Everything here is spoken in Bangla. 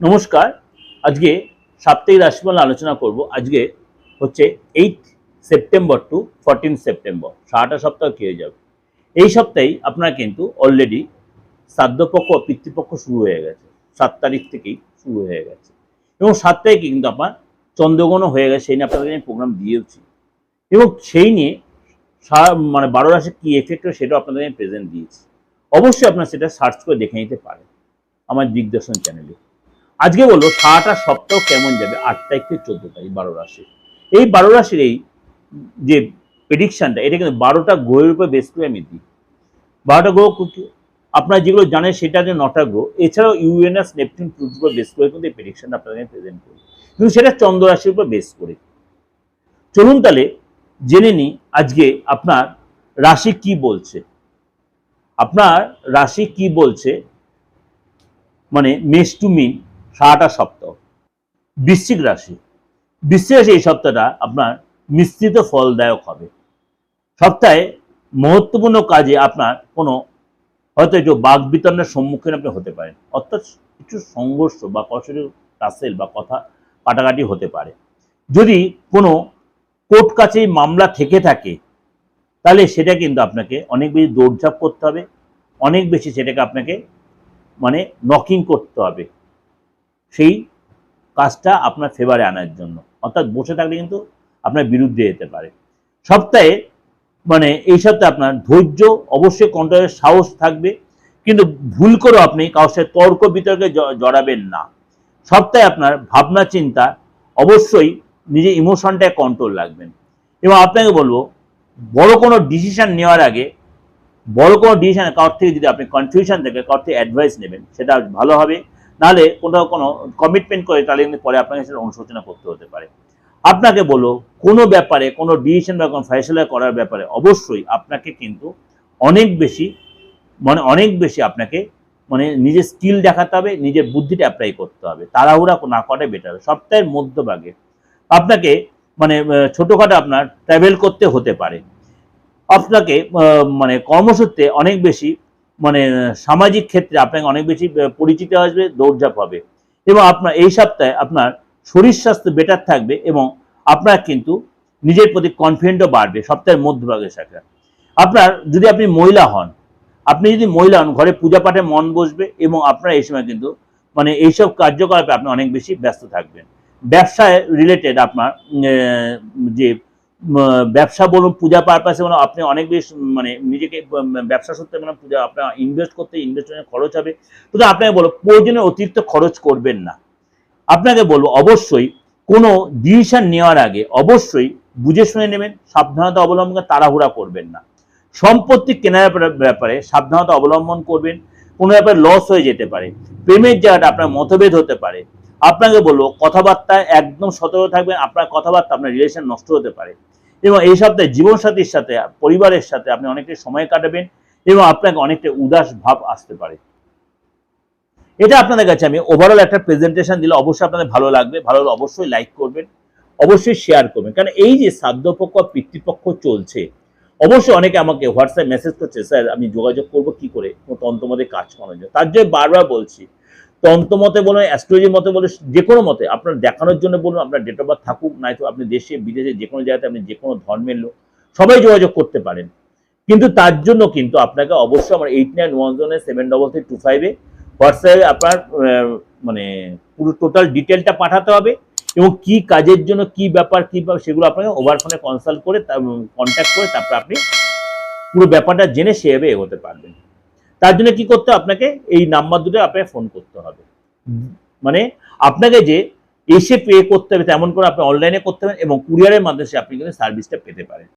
নমস্কার। আজকে সাপ্তাহিক রাশিফল আলোচনা করব। আজকে হচ্ছে eight September to fourteen September সারাটা সপ্তাহ হয়ে যাবে। এই সপ্তাহেই আপনার কিন্তু অলরেডি শ্রাদ্ধপক্ষ পিতৃপক্ষ শুরু হয়ে গেছে। সাত তারিখ থেকেই শুরু হয়ে গেছে। এবং সাত তারিখে কিন্তু আপনার চন্দ্রগ্রহণও হয়ে গেছে। সেই নিয়ে আপনাদের আমি প্রোগ্রাম দিয়েওছি এবং সেই নিয়ে মানে বারো রাশি কী এফেক্ট হয় সেটাও আপনাদের আমি প্রেজেন্ট দিয়েছি। অবশ্যই আপনার সেটা সার্চ করে দেখে নিতে পারেন। আমার দিগদর্শন চ্যানেলে আজকে বলব সারাটা সপ্তাহ কেমন যাবে? আট তারিখ থেকে চোদ্দ তারিখ, বারো রাশি। এই বারো রাশির এই যে প্রেডিকশনটা এটা কিন্তু বারোটা গ্রহের উপর বেস করে আমি দিই। বারোটা গ্রহ আপনারা যেগুলো জানেন সেটা যে নটা গ্রহ। এছাড়াও ইউএনএস নেপচুন প্লুটোর উপর বেস করে কিন্তু এই প্রেডিকশনটা আপনাদের প্রেজেন্ট করি। কিন্তু সেটা চন্দ্র রাশির উপর বেস করে। চলুন তাহলে জেনে নিই আজকে আপনার রাশি কি বলছে। আপনার রাশি কি বলছে? মানে মেষ টু মিন। সারাটা সপ্তাহ। বৃশ্চিক রাশি। বৃশ্চিক রাশি এই সপ্তাহটা আপনার মিশ্রিত ফলদায়ক হবে। সপ্তাহে মহত্বপূর্ণ কাজে আপনার কোনো হয়তো একটু বাঘ বিতরণের সম্মুখীন আপনি হতে পারেন। অর্থাৎ কিছু সংঘর্ষ বা কষের টাসেল বা কথা কাটাকাটি হতে পারে। যদি কোনো কোর্ট কাছে মামলা থেকে থাকে, তাহলে সেটা কিন্তু আপনাকে অনেক বেশি দৌড়ঝাঁপ করতে হবে। অনেক বেশি সেটাকে আপনাকে মানে নকিং করতে হবে। সেই কাজটা আপনার ফেভারে আনার জন্য। অর্থাৎ বসে থাকলে কিন্তু আপনার বিরুদ্ধে যেতে পারে। সপ্তাহে মানে এই সপ্তাহে আপনার ধৈর্য অবশ্যই কন্ট্রোলের সাহস থাকবে। কিন্তু ভুল করেও আপনি কারোর সাথে তর্ক বিতর্কে জড়াবেন না। সপ্তাহে আপনার ভাবনা, চিন্তা অবশ্যই নিজের ইমোশনটায় কন্ট্রোল রাখবেন। এবং আপনাকে বলব, বড় কোনো ডিসিশন নেওয়ার আগে, বড় কোনো ডিসিশন কার থেকে যদি আপনি কনফিউশন থেকে কার থেকে অ্যাডভাইস নেবেন, সেটা ভালো হবে। নাহলে কোথাও কোনো কমিটমেন্ট করে তাহলে কিন্তু পরে আপনাকে সেটা অনুশোচনা করতে হতে পারে। আপনাকে বলো কোনো ব্যাপারে, কোনো ডিসিশন বা কোনো ফয়সলা করার ব্যাপারে অবশ্যই আপনাকে কিন্তু অনেক বেশি মানে অনেক বেশি আপনাকে মানে নিজের স্কিল দেখাতে হবে, নিজের বুদ্ধিটা অ্যাপ্লাই করতে হবে। তাড়াহুড়া না করাটাই বেটার সপ্তাহের মধ্যভাগে আপনাকে মানে ছোটোখাটো আপনার ট্রাভেল করতে হতে পারে। আপনাকে মানে কর্মসূত্রে অনেক বেশি মানে সামাজিক ক্ষেত্রে আপনাকে অনেক বেশি পরিচিতি আসবে, দৌড়ঝাঁপ হবে। এবং আপনার, এই সপ্তাহে আপনার শরীর স্বাস্থ্য বেটার থাকবে এবং আপনার কিন্তু নিজের প্রতি কনফিডেন্টও বাড়বে, সপ্তাহের মধ্যভাগের সাথে। আপনার, যদি আপনি মহিলা হন, আপনি যদি মহিলা হন, ঘরে পূজা পাঠে মন বসবে এবং আপনার এই সময় কিন্তু মানে এইসব কার্যকলাপে আপনি অনেক বেশি ব্যস্ত থাকবেন। ব্যবসায় রিলেটেড আপনার যে ব্যবসা বলুন, পূজা পারপাসে বলুন, আপনি অনেক বেশি মানে নিজেকে ব্যবসা সূত্রে মানে পূজা, আপনার ইনভেস্ট করতে ইনভেস্টমেন্ট খরচ হবে। কিন্তু আপনাকে বলব, প্রয়োজনে অতিরিক্ত খরচ করবেন না। আপনাকে বলব, অবশ্যই কোনো ডিসিশন নেওয়ার আগে অবশ্যই বুঝে শুনে নেবেন, সাবধানতা অবলম্বন করে তাড়াহুড়া করবেন না। সম্পত্তি কেনার ব্যাপারে- ব্যাপারে সাবধানতা অবলম্বন করবেন, কোনো ব্যাপারে লস হয়ে যেতে পারে। প্রেমের জায়গাটা আপনার মতভেদ হতে পারে। আপনাকে বলব, কথাবার্তায় একদম সতর্ক থাকবেন, আপনার কথাবার্তা, আপনার রিলেশন নষ্ট হতে পারে। এবং এই সপ্তাহে জীবনসাথীর সাথে, পরিবারের সাথে আপনি অনেকটা সময় কাটাবেন এবং আপনাকে অনেকটা উদাস ভাব আসতে পারে। এটা আপনাদের কাছে আমি ওভারঅল একটা প্রেজেন্টেশন দিলে অবশ্যই আপনাদের ভালো লাগবে। ভালো অবশ্যই লাইক করবেন, অবশ্যই শেয়ার করবেন। কারণ এই যে শ্রাদ্ধপক্ষ, পিতৃপক্ষ চলছে, অবশ্যই অনেকে আমাকে হোয়াটসঅ্যাপ মেসেজ করছে, স্যার, আমি যোগাযোগ করব কি করে? তন্ত্রমতে কাজ করানোর জন্য। তার জন্য বারবার বলছি তন্ত্রমতে বলুন অ্যাস্ট্রোলজি মতে বলুন, যে কোনো মতে, আপনার দেখানোর জন্য বলুন, আপনার ডেট অফ বার্থ থাকুক, নয়তো আপনি দেশে, বিদেশে, যে কোনো জায়গাতে আপনি যে কোনো ধর্মের লোক, সবাই যোগাযোগ করতে পারেন। কিন্তু তার জন্য কিন্তু আপনাকে অবশ্যই আমার এইট নাইন ওয়ান জোনে সেভেন ডবল থ্রি টু ফাইভে হোয়াটসঅ্যাপে আপনার মানে পুরো টোটাল ডিটেলটা পাঠাতে হবে এবং কি কাজের জন্য কি ব্যাপার কি ব্যাপার, সেগুলো আপনাকে ওভার ফোনে কনসাল্ট করে কন্ট্যাক্ট করে তারপর আপনি পুরো ব্যাপারটা জেনে সেভাবে এগোতে পারবেন। তার জন্য কি করতে আপনাকে এই নাম্বার দুটো আপনাকে ফোন করতে হবে। মানে আপনাকে যে এসে পে করতে হবে, তেমন করে আপনি অনলাইনে করতে পারেন এবং কুরিয়ারের মাধ্যমে আপনি কিন্তু সার্ভিসটা পেতে পারেন।